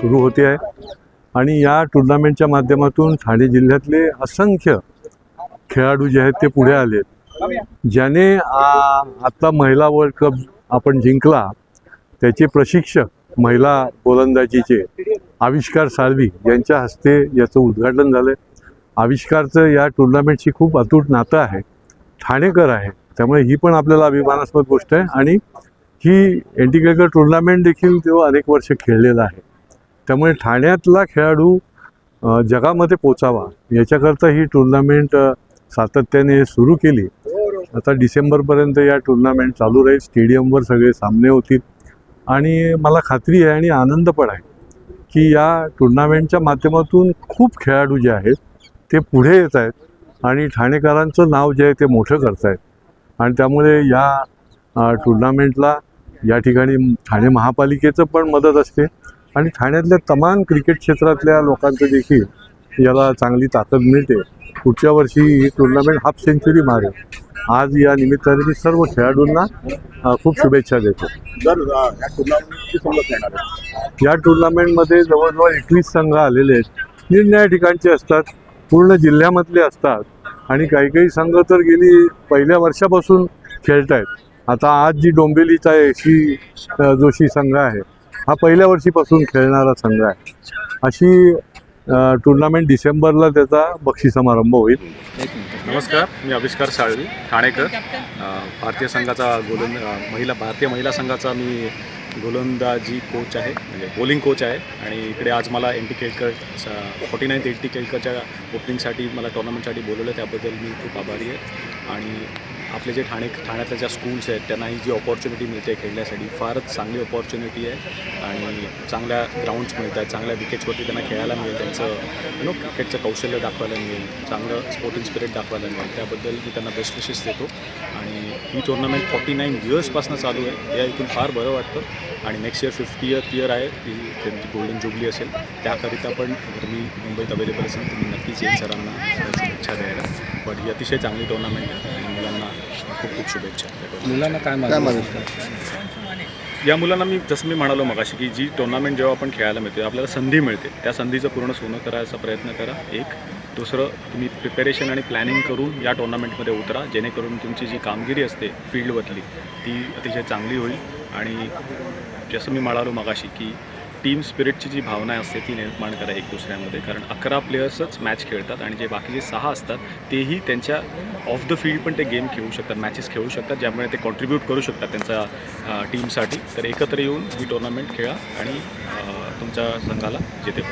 सुरू होते आहे. आणि या टुर्नामेंटच्या माध्यमातून ठाणे जिल्ह्यातले असंख्य खेळाडू जे आहेत ते पुढे आले ज्याने आत्ता महिला वर्ल्ड कप आपण जिंकला त्याचे प्रशिक्षक महिला गोलंदाजीचे आविष्कार साळवी यांच्या हस्ते याचं उद्घाटन झालं आविष्कारचं या टुर्नामेंटशी खूप अतूट नातं आहे. ठाणेकर आहे. त्यामुळे ही पण आपल्याला अभिमानास्पद गोष्ट आहे. आणि ही एंटिकेकर टुर्नामेंट देखील तो अनेक वर्ष खेळलेला आहे. त्यामुळे ठाण्यातला खेळाडू जगामध्ये पोचावा. याच्याकरता ही टुर्नामेंट सातत्याने सुरू केली. आता डिसेंबरपर्यंत या टुर्नामेंट चालू राहील. स्टेडियमवर सगळे सामने होतील. आणि मला खात्री आहे आणि आनंद पण आहे की या टुर्नामेंटच्या माध्यमातून खूप खेळाडू जे आहेत ते पुढे येत आहेत आणि ठाणेकरांचं नाव जे आहे ते मोठं करत आहेत आणि त्यामुळे या टुर्नामेंटला या ठिकाणी ठाणे महापालिकेचं पण मदत असते. आणि ठाण्यातल्या तमाम क्रिकेट क्षेत्रातल्या लोकांचं देखील याला चांगली ताकद मिळते. पुढच्या वर्षी ही टुर्नामेंट हाफ सेंचुरी मारेल. आज या निमित्ताने मी सर्व खेळाडूंना खूप शुभेच्छा देतो. या टुर्नामेंटमध्ये जवळजवळ एकवीस संघ आलेले आहेत. निरनिळ्या ठिकाणचे असतात पूर्ण जिल्ह्यामधले असतात. आणि काही काही संघ तर गेली पहिल्या वर्षापासून खेळत आहेत आता आज जी डोंबिवलीचा एशी अ, जोशी संघ आहे हा पहिल्या वर्षीपासून खेळणारा संघ आहे. अशी टुर्नामेंट डिसेंबरला त्याचा बक्षी समारंभ होईल. नमस्कार मी आविष्कार साळवी ठाणेकर. भारतीय संघाचा गोलंद महिला भारतीय महिला संघाचा मी गोलंदाजी कोच आहे म्हणजे बॉलिंग कोच आहे. आणि इकडे आज मला M T Kelkar forty ninth N T केळकरच्या ओपनिंगसाठी मला टुर्नामेंटसाठी बोलवलं त्याबद्दल मी खूप आभारी आहे. आणि आपले जे ठाणे ठाण्यातल्या ज्या स्कूल्स आहेत त्यांना ही जी ऑपॉर्च्युनिटी मिळते खेळण्यासाठी फारच चांगली ऑपॉर्च्युनिटी आहे. आणि चांगल्या ग्राउंड्स मिळतात चांगल्या विकेट्सवरती त्यांना खेळायला मिळेल त्यांचं यु नो क्रिकेटचं कौशल्य दाखवायला मिळेल चांगलं स्पोर्टिंग स्पिरिट दाखवायला मिळेल. त्याबद्दल मी त्यांना बेस्ट विशेष देतो. आणि ही टुर्नामेंट फॉर्टी नाईन इयर्सपासून चालू आहे या ऐकून फार बरं वाटतं. आणि next year fifty year year आहे ती त्यांची गोल्डन जुबली असेल. त्याकरिता पण जर मी मुंबईत अवेलेबल असेल तर मी नक्कीच येईन सरांना. इच्छा द्यायला. पण ही अतिशय चांगली टुर्नामेंट आहे. खूप खूप शुभेच्छा. मुलांना काय काय मागणी? या मुलांना मी जसं मी म्हणालो मगाशी की जी टुर्नामेंट जेव्हा आपण खेळायला मिळते आपल्याला संधी मिळते. त्या संधीचं पूर्ण सोनं करायचा प्रयत्न करा. एक दुसरं तुम्ही प्रिपेरेशन आणि प्लॅनिंग करून या टुर्नामेंटमध्ये उतरा. जेणेकरून तुमची जी कामगिरी असते फील्डवरली ती अतिशय चांगली होईल. आणि जसं मी म्हणालो मगाशी की टीम स्पिरिटची जी भावना असते ती निर्माण करा एक दुसऱ्यामध्ये. कारण अकरा प्लेयर्सच मॅच खेळतात आणि जे बाकीचे सहा असतात तेही त्यांच्या ऑफ द फील्ड पण ते गेम खेळू शकतात मॅचेस खेळू शकतात ज्यामुळे ते कॉन्ट्रीब्यूट करू शकतात त्यांच्या टीमसाठी तर एकत्र येऊन ही टुर्नामेंट खेळा आणि तुमच्या संघाला जिथे